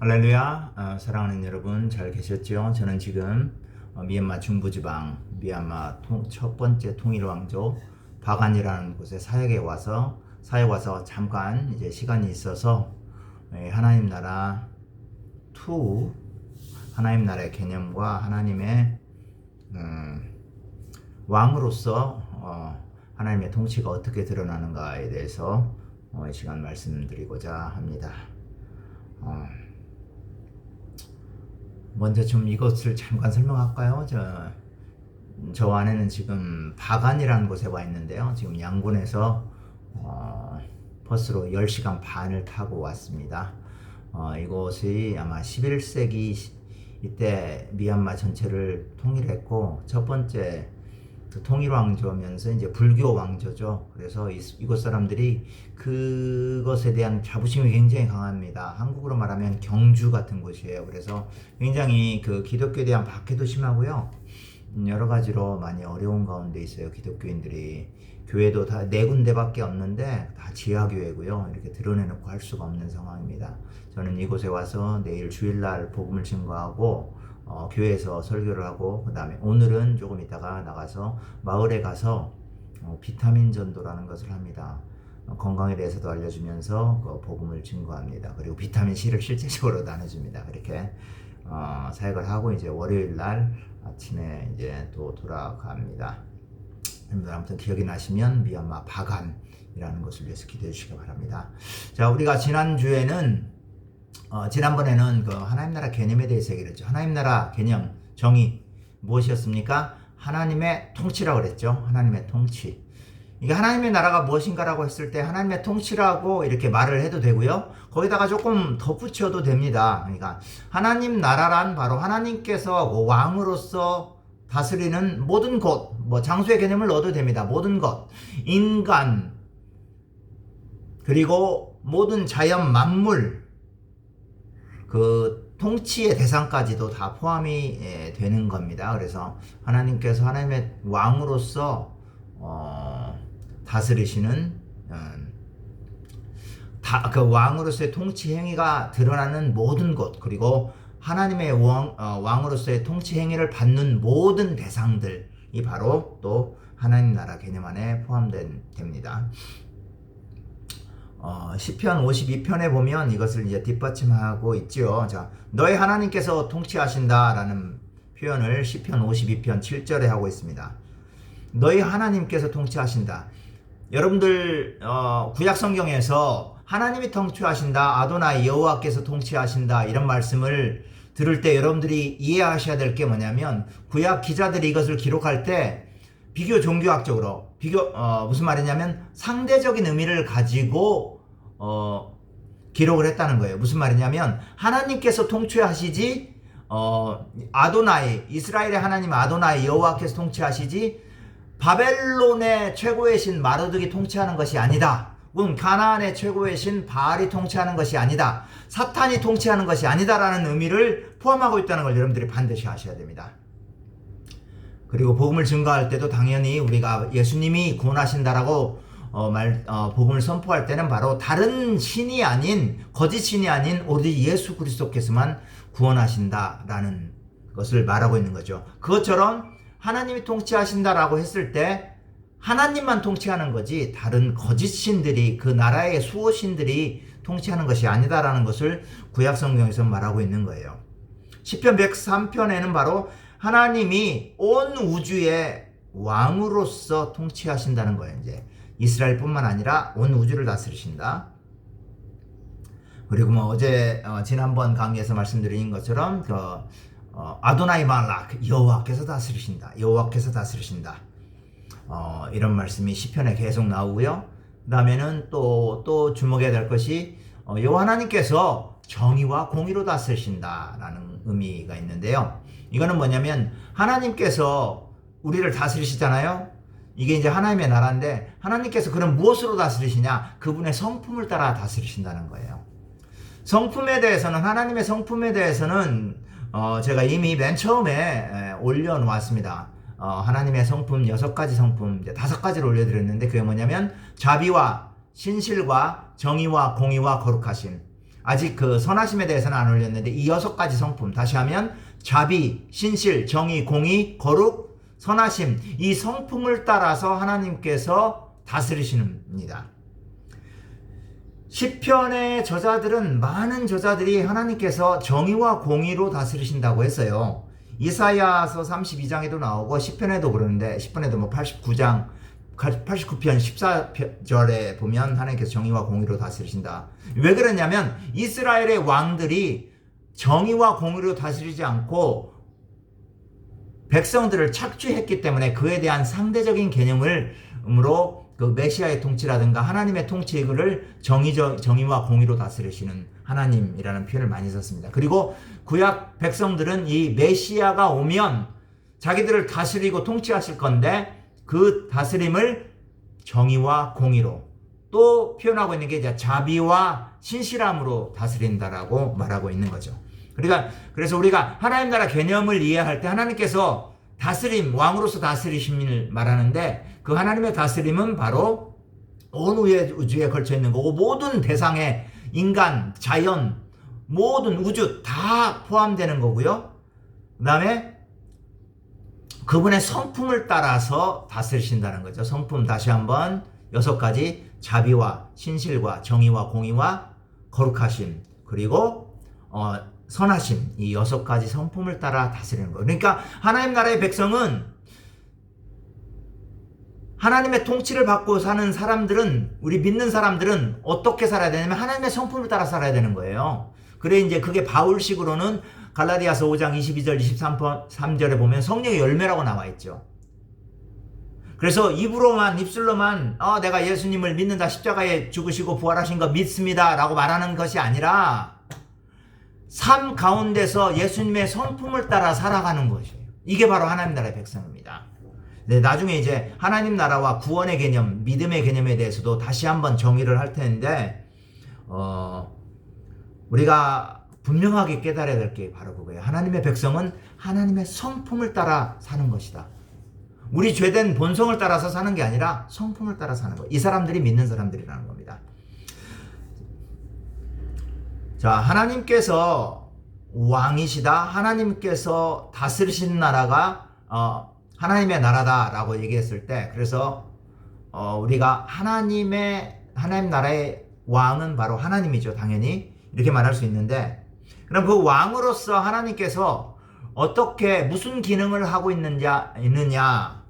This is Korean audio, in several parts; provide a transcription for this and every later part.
할렐루야 어, 사랑하는 여러분 잘 계셨죠? 저는 지금 어, 미얀마 중부지방 미얀마 통, 첫 번째 통일 왕조 바간이라는 곳에 사역에 와서 사역 와서 잠깐 이제 시간이 있어서 예, 하나님 나라 투 하나님 나라의 개념과 하나님의 음, 왕으로서 어, 하나님의 통치가 어떻게 드러나는가에 대해서 어, 이 시간 말씀드리고자 합니다. 어, 먼저 좀 이것을 잠깐 설명할까요? 저, 저 안에는 지금 바간이라는 곳에 와 있는데요. 지금 양곤에서 어, 버스로 10시간 반을 타고 왔습니다. 어, 이곳이 아마 11세기 이때 미얀마 전체를 통일했고 첫 번째 그 통일 왕조면서 이제 불교 왕조죠. 그래서 이, 이곳 사람들이 그것에 대한 자부심이 굉장히 강합니다. 한국으로 말하면 경주 같은 곳이에요. 그래서 굉장히 그 기독교에 대한 박해도 심하고요. 음, 여러 가지로 많이 어려운 가운데 있어요. 기독교인들이 교회도 다 네 군데밖에 없는데 다 지하 교회고요. 이렇게 드러내놓고 할 수가 없는 상황입니다. 저는 이곳에 와서 내일 주일날 복음을 증거하고 어, 교회에서 설교를 하고 그 다음에 오늘은 조금 있다가 나가서 마을에 가서 어, 비타민 전도라는 것을 합니다. 어, 건강에 대해서도 알려주면서 그 복음을 증거합니다. 그리고 비타민 C를 실제적으로 나눠줍니다. 그렇게 어, 사역을 하고 이제 월요일 날 아침에 이제 또 돌아갑니다. 여러분들 아무튼 기억이 나시면 미얀마 바간이라는 것을 위해서 기도해 주시기 바랍니다. 자, 우리가 지난주에는 어, 지난번에는 그 하나님 나라 개념에 대해서 얘기를 했죠. 하나님 나라 개념, 정의 무엇이었습니까? 하나님의 통치라고 그랬죠. 하나님의 통치. 이게 하나님의 나라가 무엇인가라고 했을 때 하나님의 통치라고 이렇게 말을 해도 되고요. 거기다가 조금 덧붙여도 됩니다. 그러니까 하나님 나라란 바로 하나님께서 그 왕으로서 다스리는 모든 곳, 뭐 장소의 개념을 넣어도 됩니다. 모든 것, 인간, 그리고 모든 자연 만물, 그 통치의 대상까지도 다 포함이 예, 되는 겁니다. 그래서 하나님께서 하나님의 왕으로서 어, 다스리시는 음, 다, 그 왕으로서의 통치 행위가 드러나는 모든 곳 그리고 하나님의 왕, 어, 왕으로서의 통치 행위를 받는 모든 대상들이 바로 또 하나님 나라 개념 안에 포함됩니다. 어, 시편 52편에 보면 이것을 이제 뒷받침하고 있죠. 자, 너희 하나님께서 통치하신다라는 표현을 시편 52편 7절에 하고 있습니다. 너희 하나님께서 통치하신다. 여러분들 어, 구약 성경에서 하나님이 통치하신다, 아도나이 여호와께서 통치하신다 이런 말씀을 들을 때 여러분들이 이해하셔야 될 게 뭐냐면 구약 기자들이 이것을 기록할 때 비교 종교학적으로 비교 어, 무슨 말이냐면 상대적인 의미를 가지고 어, 기록을 했다는 거예요. 무슨 말이냐면 하나님께서 통치하시지 어, 아도나이 이스라엘의 하나님 아도나이 여호와께서 통치하시지 바벨론의 최고의 신 마르둑이 통치하는 것이 아니다. 혹은 가나안의 최고의 신 바알이 통치하는 것이 아니다. 사탄이 통치하는 것이 아니다라는 의미를 포함하고 있다는 걸 여러분들이 반드시 아셔야 됩니다. 그리고 복음을 증거할 때도 당연히 우리가 예수님이 구원하신다라고 어, 말, 어, 복음을 선포할 때는 바로 다른 신이 아닌 거짓 신이 아닌 오직 예수 그리스도께서만 구원하신다라는 것을 말하고 있는 거죠. 그것처럼 하나님이 통치하신다라고 했을 때 하나님만 통치하는 거지 다른 거짓 신들이 그 나라의 수호 신들이 통치하는 것이 아니다라는 것을 구약 성경에서 말하고 있는 거예요. 시편 103편에는 바로 하나님이 온 우주의 왕으로서 통치하신다는 거예요. 이제 이스라엘뿐만 아니라 온 우주를 다스리신다. 그리고 뭐 어제 어, 지난번 강의에서 말씀드린 것처럼 그 어, 아도나이 말락 여호와께서 다스리신다. 여호와께서 다스리신다. 어, 이런 말씀이 시편에 계속 나오고요. 그 다음에는 또 또 주목해야 될 것이 어, 여호와 하나님께서 정의와 공의로 다스리신다라는 의미가 있는데요. 이거는 뭐냐면 하나님께서 우리를 다스리시잖아요. 이게 이제 하나님의 나라인데 하나님께서 그럼 무엇으로 다스리시냐? 그분의 성품을 따라 다스리신다는 거예요. 성품에 대해서는 하나님의 성품에 대해서는 어, 제가 이미 맨 처음에 에, 올려놓았습니다. 어, 하나님의 성품 여섯 가지 성품 다섯 가지를 올려드렸는데 그게 뭐냐면 자비와 신실과 정의와 공의와 거룩하심. 아직 그 선하심에 대해서는 안 올렸는데 이 여섯 가지 성품 다시 하면 자비, 신실, 정의, 공의, 거룩, 선하심 이 성품을 따라서 하나님께서 다스리시는입니다. 시편의 저자들은 많은 저자들이 하나님께서 정의와 공의로 다스리신다고 했어요. 이사야서 32장에도 나오고 시편에도 그러는데 시편에도 뭐 89장 89편 14절에 보면 하나님께서 정의와 공의로 다스리신다. 왜 그러냐면 이스라엘의 왕들이 정의와 공의로 다스리지 않고 백성들을 착취했기 때문에 그에 대한 상대적인 개념을 으로 그 메시아의 통치라든가 하나님의 통치를 정의적 정의와 공의로 다스리시는 하나님이라는 표현을 많이 썼습니다. 그리고 구약 백성들은 이 메시아가 오면 자기들을 다스리고 통치하실 건데 그 다스림을 정의와 공의로 또 표현하고 있는 게 이제 자비와 신실함으로 다스린다라고 말하고 있는 거죠. 그러니까 그래서 우리가 하나님 나라 개념을 이해할 때 하나님께서 다스림 왕으로서 다스리심을 말하는데 그 하나님의 다스림은 바로 온 우주에, 걸쳐 있는 거고 모든 대상의 인간, 자연, 모든 우주 다 포함되는 거고요. 그 다음에 그분의 성품을 따라서 다스리신다는 거죠. 성품 다시 한번 여섯 가지 자비와 신실과 정의와 공의와 거룩하심 그리고 어, 선하심 이 여섯 가지 성품을 따라 다스리는 거예요. 그러니까 하나님 나라의 백성은 하나님의 통치를 받고 사는 사람들은 우리 믿는 사람들은 어떻게 살아야 되냐면 하나님의 성품을 따라 살아야 되는 거예요. 그래 이제 그게 바울식으로는 갈라디아서 5장 22절 23절에 보면 성령의 열매라고 나와 있죠. 그래서 입으로만 입술로만 어, 내가 예수님을 믿는다 십자가에 죽으시고 부활하신 거 믿습니다라고 말하는 것이 아니라 삶 가운데서 예수님의 성품을 따라 살아가는 것이에요. 이게 바로 하나님 나라의 백성입니다. 네, 나중에 이제 하나님 나라와 구원의 개념, 믿음의 개념에 대해서도 다시 한번 정의를 할 텐데, 어, 우리가 분명하게 깨달아야 될 게 바로 그거예요. 하나님의 백성은 하나님의 성품을 따라 사는 것이다. 우리 죄된 본성을 따라서 사는 게 아니라 성품을 따라 사는 거예요. 이 사람들이 믿는 사람들이라는 겁니다. 자, 하나님께서 왕이시다. 하나님께서 다스리신 나라가 어, 하나님의 나라다라고 얘기했을 때, 그래서 어, 우리가 하나님의 하나님 나라의 왕은 바로 하나님이죠. 당연히 이렇게 말할 수 있는데, 그럼 그 왕으로서 하나님께서 어떻게 무슨 기능을 하고 있느냐 있느냐를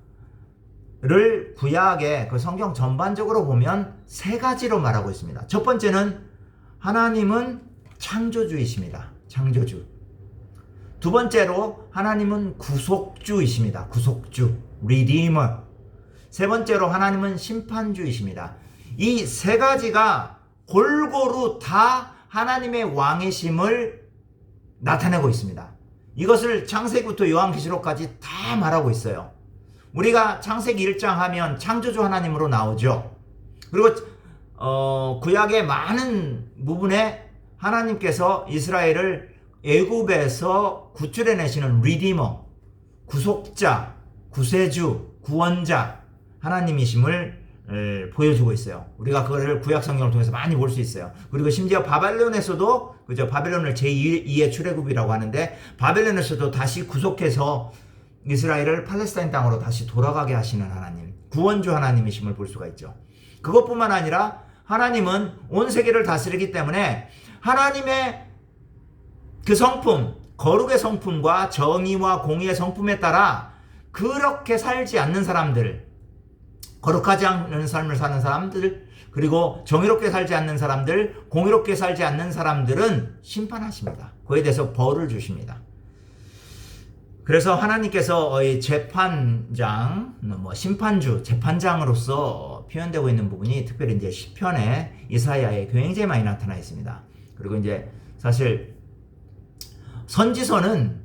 구약의 그 성경 전반적으로 보면 세 가지로 말하고 있습니다. 첫 번째는 하나님은 창조주이십니다. 창조주. 두 번째로 하나님은 구속주이십니다. 구속주. 리디머. 세 번째로 하나님은 심판주이십니다. 이 세 가지가 골고루 다 하나님의 왕이심을 나타내고 있습니다. 이것을 창세기부터 요한계시록까지 다 말하고 있어요. 우리가 창세기 1장 하면 창조주 하나님으로 나오죠. 그리고 어, 구약의 많은 부분에 하나님께서 이스라엘을 애굽에서 구출해 내시는 리디머, 구속자, 구세주, 구원자 하나님이심을 보여주고 있어요. 우리가 그거를 구약 성경을 통해서 많이 볼 수 있어요. 그리고 심지어 바벨론에서도 그죠 바벨론을 제2의 출애굽이라고 하는데 바벨론에서도 다시 구속해서 이스라엘을 팔레스타인 땅으로 다시 돌아가게 하시는 하나님, 구원주 하나님이심을 볼 수가 있죠. 그것뿐만 아니라 하나님은 온 세계를 다스리기 때문에 하나님의 그 성품, 거룩의 성품과 정의와 공의의 성품에 따라 그렇게 살지 않는 사람들, 거룩하지 않는 삶을 사는 사람들, 그리고 정의롭게 살지 않는 사람들, 공의롭게 살지 않는 사람들은 심판하십니다. 그에 대해서 벌을 주십니다. 그래서 하나님께서 재판장, 뭐 심판주, 재판장으로서 표현되고 있는 부분이 특별히 이제 시편에 이사야에 굉장히 많이 나타나 있습니다. 그리고 이제 사실 선지서는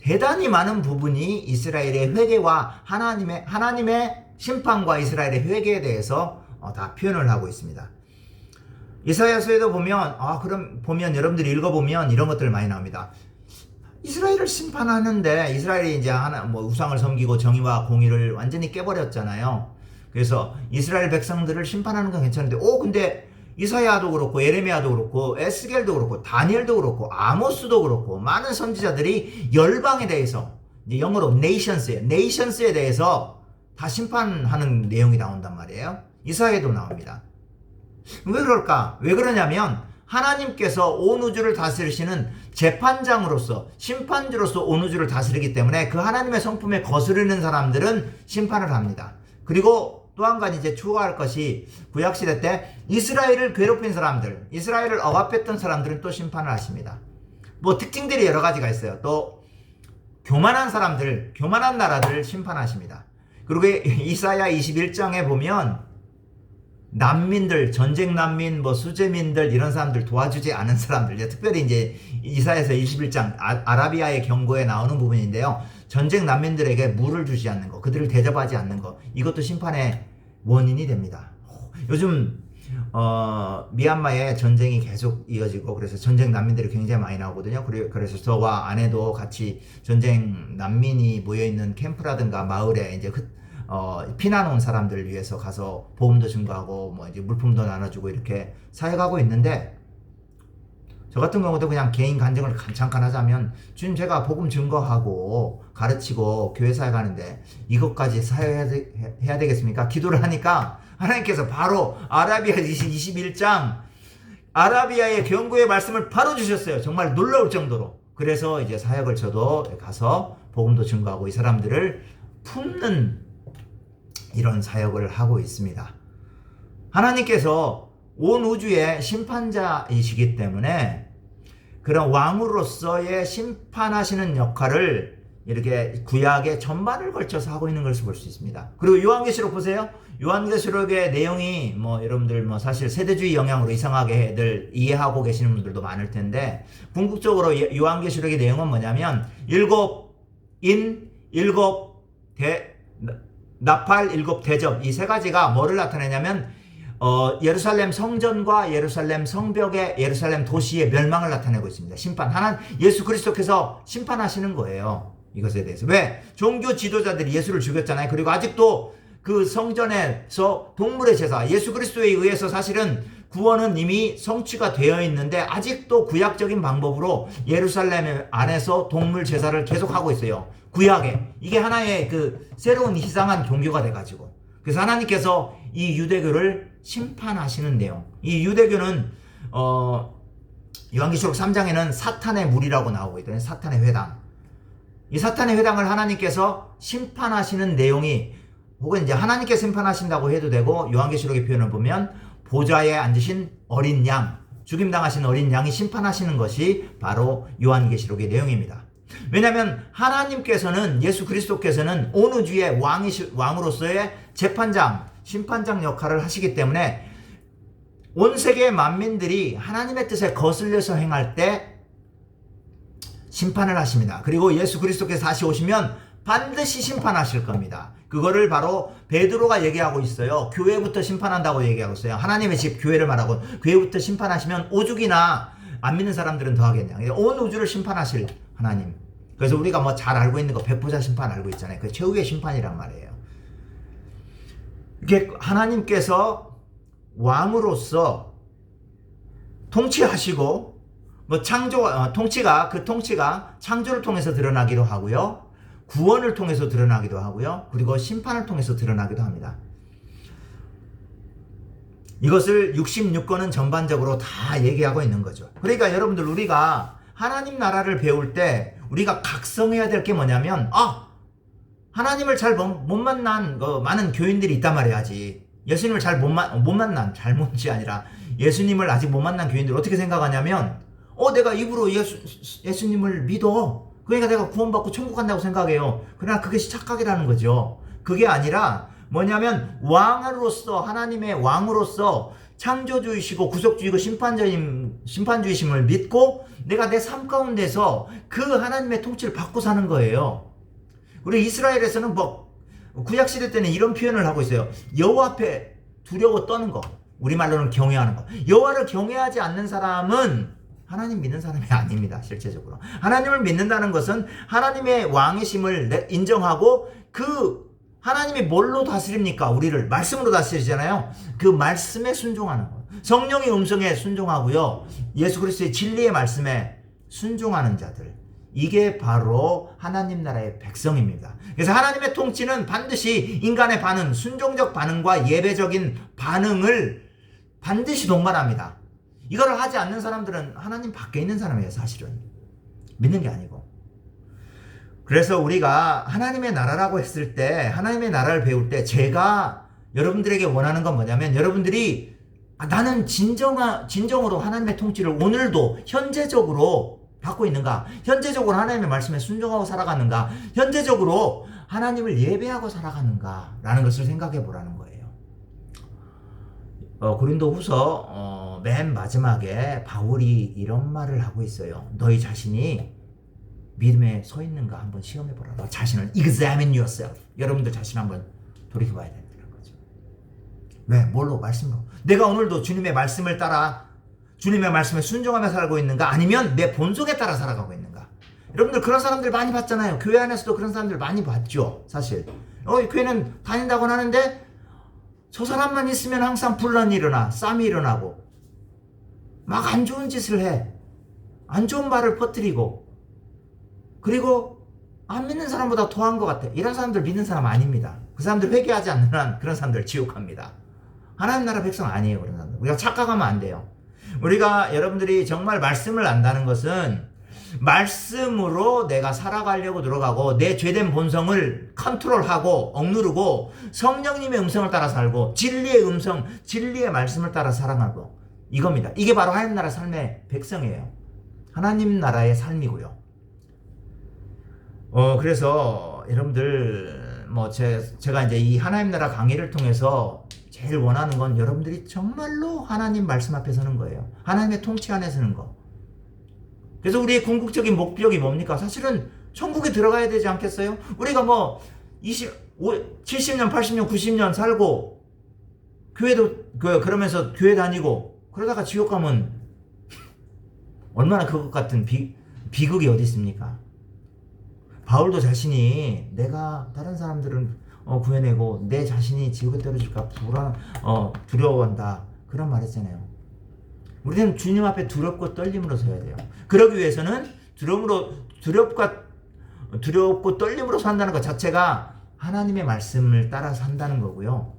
대단히 많은 부분이 이스라엘의 회개와 하나님의 하나님의 심판과 이스라엘의 회개에 대해서 어, 다 표현을 하고 있습니다. 이사야서에도 보면 아 그럼 보면 여러분들이 읽어보면 이런 것들 많이 나옵니다. 이스라엘을 심판하는데 이스라엘이 이제 하나 뭐 우상을 섬기고 정의와 공의를 완전히 깨버렸잖아요. 그래서 이스라엘 백성들을 심판하는 건 괜찮은데 오 근데 이사야도 그렇고 에레미야도 그렇고 에스겔도 그렇고 다니엘도 그렇고 아모스도 그렇고 많은 선지자들이 열방에 대해서 이제 영어로 nations에 nations에 대해서 다 심판하는 내용이 나온단 말이에요. 이사야에도 나옵니다. 왜 그럴까? 왜 그러냐면 하나님께서 온 우주를 다스리시는 재판장으로서 심판주로서 온 우주를 다스리기 때문에 그 하나님의 성품에 거스르는 사람들은 심판을 합니다. 그리고 또 한 가지 이제 추가할 것이 구약 시대 때 이스라엘을 괴롭힌 사람들, 이스라엘을 억압했던 사람들은 또 심판을 하십니다. 뭐 특징들이 여러 가지가 있어요. 또 교만한 사람들, 교만한 나라들을 심판하십니다. 그리고 이사야 21장에 보면 난민들, 전쟁 난민, 뭐 수재민들 이런 사람들 도와주지 않은 사람들, 이제 특별히 이제 이사에서 21장 아, 아라비아의 경고에 나오는 부분인데요. 전쟁 난민들에게 물을 주지 않는 거, 그들을 대접하지 않는 거, 이것도 심판의 원인이 됩니다. 요즘 어, 미얀마에 전쟁이 계속 이어지고 그래서 전쟁 난민들이 굉장히 많이 나오거든요. 그래- 그래서 저와 아내도 같이 전쟁 난민이 모여 있는 캠프라든가 마을에 이제 흩- 어, 피난 온 사람들을 위해서 가서 보험도 증거하고 뭐 이제 물품도 나눠주고 이렇게 사역하고 있는데 저 같은 경우도 그냥 개인 간증을 간- 잠깐 하자면 지금 제가 복음 증거하고 가르치고 교회 사역하는데 이것까지 사역해야 되, 해야 되겠습니까? 기도를 하니까 하나님께서 바로 아라비아 21장 아라비아의 경고의 말씀을 바로 주셨어요. 정말 놀라울 정도로. 그래서 이제 사역을 저도 가서 복음도 증거하고 이 사람들을 품는 이런 사역을 하고 있습니다. 하나님께서 온 우주의 심판자이시기 때문에 그런 왕으로서의 심판하시는 역할을 이렇게 구약의 전반을 걸쳐서 하고 있는 것을 볼 수 있습니다. 그리고 요한계시록 보세요. 요한계시록의 내용이 뭐 여러분들 뭐 사실 세대주의 영향으로 이상하게들 이해하고 계시는 분들도 많을 텐데 궁극적으로 예- 요한계시록의 내용은 뭐냐면 일곱 인 일곱 대 나팔 일곱 대접 이 세 가지가 뭐를 나타내냐면 어, 예루살렘 성전과 예루살렘 성벽의 예루살렘 도시의 멸망을 나타내고 있습니다. 심판 하나 예수 그리스도께서 심판하시는 거예요. 이것에 대해서 왜 종교 지도자들이 예수를 죽였잖아요. 그리고 아직도 그 성전에서 동물의 제사 예수 그리스도에 의해서 사실은 구원은 이미 성취가 되어 있는데 아직도 구약적인 방법으로 예루살렘 안에서 동물 제사를 계속하고 있어요. 구약에 이게 하나의 그 새로운 이상한 종교가 돼가지고 그래서 하나님께서 이 유대교를 심판하시는 내용. 이 유대교는 어 요한계시록 3장에는 사탄의 물이라고 나오고 있거든요. 사탄의 회당. 이 사탄의 회당을 하나님께서 심판하시는 내용이 혹은 이제 하나님께 심판하신다고 해도 되고 요한계시록의 표현을 보면 보좌에 앉으신 어린 양, 죽임 당하신 어린 양이 심판하시는 것이 바로 요한계시록의 내용입니다. 왜냐하면 하나님께서는 예수 그리스도께서는 온 우주의 왕이 왕으로서의 재판장, 심판장 역할을 하시기 때문에 온 세계의 만민들이 하나님의 뜻에 거슬려서 행할 때 심판을 하십니다. 그리고 예수 그리스도께서 다시 오시면 반드시 심판하실 겁니다. 그거를 바로 베드로가 얘기하고 있어요. 교회부터 심판한다고 얘기하고 있어요. 하나님의 집 교회를 말하고 교회부터 심판하시면 오죽이나 안 믿는 사람들은 더 하겠냐. 온 우주를 심판하실 하나님. 그래서 우리가 뭐 잘 알고 있는 거 백보자 심판 알고 있잖아요. 그 최후의 심판이란 말이에요. 이게 하나님께서 왕으로서 통치하시고 뭐 창조 어, 통치가 그 통치가 창조를 통해서 드러나기도 하고요. 구원을 통해서 드러나기도 하고요. 그리고 심판을 통해서 드러나기도 합니다. 이것을 66권은 전반적으로 다 얘기하고 있는 거죠. 그러니까 여러분들 우리가 하나님 나라를 배울 때 우리가 각성해야 될 게 뭐냐면 아 하나님을 잘 못 만난 그 많은 교인들이 있단 말이야지. 예수님을 잘 못 못 만난 잘못이 아니라 예수님을 아직 못 만난 교인들 어떻게 생각하냐면 어 내가 입으로 예수 예수님을 믿어. 그러니까 내가 구원받고 천국 간다고 생각해요. 그러나 그게 착각이라는 거죠. 그게 아니라 뭐냐면 왕으로서 하나님의 왕으로서 창조주이시고 구속주이고 심판자임 심판주이심을 믿고 내가 내 삶 가운데서 그 하나님의 통치를 받고 사는 거예요. 우리 이스라엘에서는 뭐 구약 시대 때는 이런 표현을 하고 있어요. 여호와 앞에 두려워 떠는 거. 우리말로는 경외하는 거. 여호와를 경외하지 않는 사람은 하나님 믿는 사람이 아닙니다. 실제적으로. 하나님을 믿는다는 것은 하나님의 왕이심을 인정하고 그 하나님이 뭘로 다스립니까? 우리를 말씀으로 다스리잖아요. 그 말씀에 순종하는 거. 성령의 음성에 순종하고요. 예수 그리스도의 진리의 말씀에 순종하는 자들. 이게 바로 하나님 나라의 백성입니다. 그래서 하나님의 통치는 반드시 인간의 반응, 순종적 반응과 예배적인 반응을 반드시 동반합니다. 이걸 하지 않는 사람들은 하나님 밖에 있는 사람이에요, 사실은. 믿는 게 아니고. 그래서 우리가 하나님의 나라라고 했을 때, 하나님의 나라를 배울 때, 제가 여러분들에게 원하는 건 뭐냐면, 여러분들이 아, 나는 진정하, 진정으로 하나님의 통치를 오늘도 현재적으로 받고 있는가? 현재적으로 하나님의 말씀에 순종하고 살아가는가? 현재적으로 하나님을 예배하고 살아가는가? 라는 것을 생각해 보라는 거예요. 어, 고린도 후서, 어, 맨 마지막에 바울이 이런 말을 하고 있어요. 너희 자신이 믿음에 서 있는가 한번 시험해 보라. 너 자신을 examine yourself. 여러분들 자신 한번 돌이켜 봐야 된다는 거죠. 왜? 뭘로? 말씀으로. 내가 오늘도 주님의 말씀을 따라 주님의 말씀에 순종하며 살고 있는가? 아니면 내 본성에 따라 살아가고 있는가? 여러분들 그런 사람들 많이 봤잖아요. 교회 안에서도 그런 사람들 많이 봤죠. 사실. 어, 교회는 다닌다고는 하는데 저 사람만 있으면 항상 분란이 일어나, 싸움이 일어나고 막 안 좋은 짓을 해. 안 좋은 말을 퍼뜨리고 그리고 안 믿는 사람보다 더한 것 같아. 이런 사람들 믿는 사람 아닙니다. 그 사람들 회개하지 않는 한 그런 사람들 지옥합니다. 하나님 나라 백성 아니에요. 그런 사람들. 우리가 착각하면 안 돼요. 우리가 여러분들이 정말 말씀을 안다는 것은 말씀으로 내가 살아가려고 들어가고 내 죄된 본성을 컨트롤하고 억누르고 성령님의 음성을 따라 살고 진리의 음성, 진리의 말씀을 따라 살아가고 이겁니다. 이게 바로 하나님 나라 삶의 백성이에요. 하나님 나라의 삶이고요. 어, 그래서 여러분들, 뭐, 제, 제가 이제 이 하나님 나라 강의를 통해서 제일 원하는 건 여러분들이 정말로 하나님 말씀 앞에 서는 거예요. 하나님의 통치 안에 서는 거. 그래서 우리의 궁극적인 목적이 뭡니까? 사실은 천국에 들어가야 되지 않겠어요? 우리가 뭐, 20, 70년, 80년, 90년 살고, 교회도, 그, 그러면서 교회 다니고, 그러다가 지옥 가면, 얼마나 그것 같은 비, 비극이 어디 있습니까? 바울도 자신이 내가 다른 사람들은 어, 구해내고 내 자신이 지옥에 떨어질까 불안 어, 두려워한다 그런 말했잖아요. 우리는 주님 앞에 두렵고 떨림으로 서야 돼요. 그러기 위해서는 두려움으로 두렵과 두렵고 떨림으로 산다는 것 자체가 하나님의 말씀을 따라 산다는 거고요.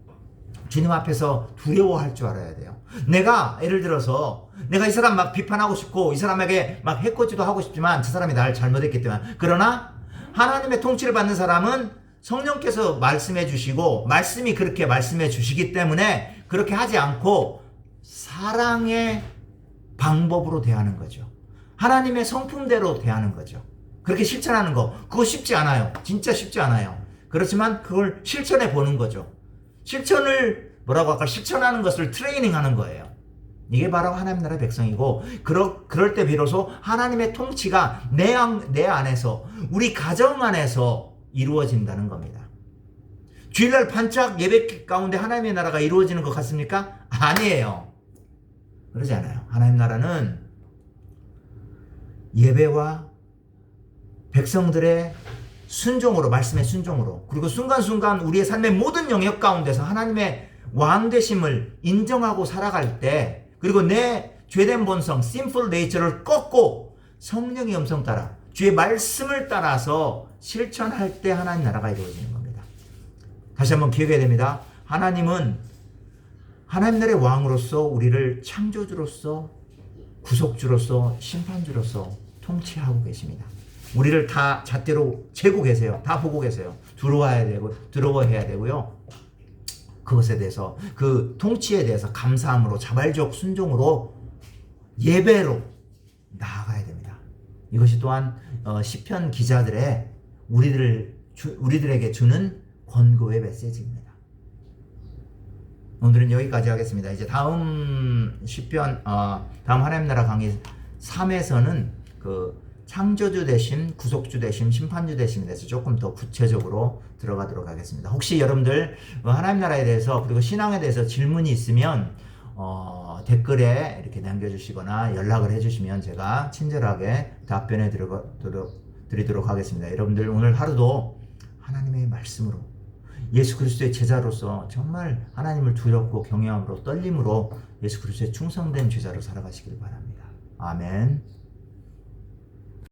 주님 앞에서 두려워할 줄 알아야 돼요. 내가 예를 들어서 내가 이 사람 막 비판하고 싶고 이 사람에게 막 해코지도 하고 싶지만 저 사람이 나를 잘못했기 때문에 그러나 하나님의 통치를 받는 사람은 성령께서 말씀해 주시고 말씀이 그렇게 말씀해 주시기 때문에 그렇게 하지 않고 사랑의 방법으로 대하는 거죠. 하나님의 성품대로 대하는 거죠. 그렇게 실천하는 거 그거 쉽지 않아요. 진짜 쉽지 않아요. 그렇지만 그걸 실천해 보는 거죠. 실천을 뭐라고 할까? 실천하는 것을 트레이닝 하는 거예요. 이게 바로 하나님 나라의 백성이고 그러, 그럴 때 비로소 하나님의 통치가 내, 안, 내 안에서 우리 가정 안에서 이루어진다는 겁니다. 주일날 반짝 예배 가운데 하나님의 나라가 이루어지는 것 같습니까? 아니에요. 그러지 않아요. 하나님 나라는 예배와 백성들의 순종으로 말씀의 순종으로 그리고 순간순간 우리의 삶의 모든 영역 가운데서 하나님의 왕 되심을 인정하고 살아갈 때 그리고 내 죄된 본성, sinful nature를 꺾고 성령의 음성 따라 주의 말씀을 따라서 실천할 때 하나님 나라가 이루어지는 겁니다. 다시 한번 기억해야 됩니다. 하나님은 하나님 나라의 왕으로서 우리를 창조주로서 구속주로서 심판주로서 통치하고 계십니다. 우리를 다 잣대로 재고 계세요. 다 보고 계세요. 들어와야 되고 들어와야 되고요. 그것에 대해서 그 통치에 대해서 감사함으로 자발적 순종으로 예배로 나아가야 됩니다. 이것이 또한 어, 시편 기자들의 우리들 우리들에게 주는 권고의 메시지입니다. 오늘은 여기까지 하겠습니다. 이제 다음 시편 어, 다음 하나님 나라 강의 3에서는 그 창조주 대신 구속주 대신 심판주 대신에 대해서 조금 더 구체적으로 들어가도록 하겠습니다. 혹시 여러분들 하나님 나라에 대해서 그리고 신앙에 대해서 질문이 있으면 어, 댓글에 이렇게 남겨주시거나 연락을 해주시면 제가 친절하게 답변해 드리도록 하겠습니다. 여러분들 오늘 하루도 하나님의 말씀으로 예수 그리스도의 제자로서 정말 하나님을 두렵고 경외함으로 떨림으로 예수 그리스도의 충성된 제자로 살아가시길 바랍니다. 아멘.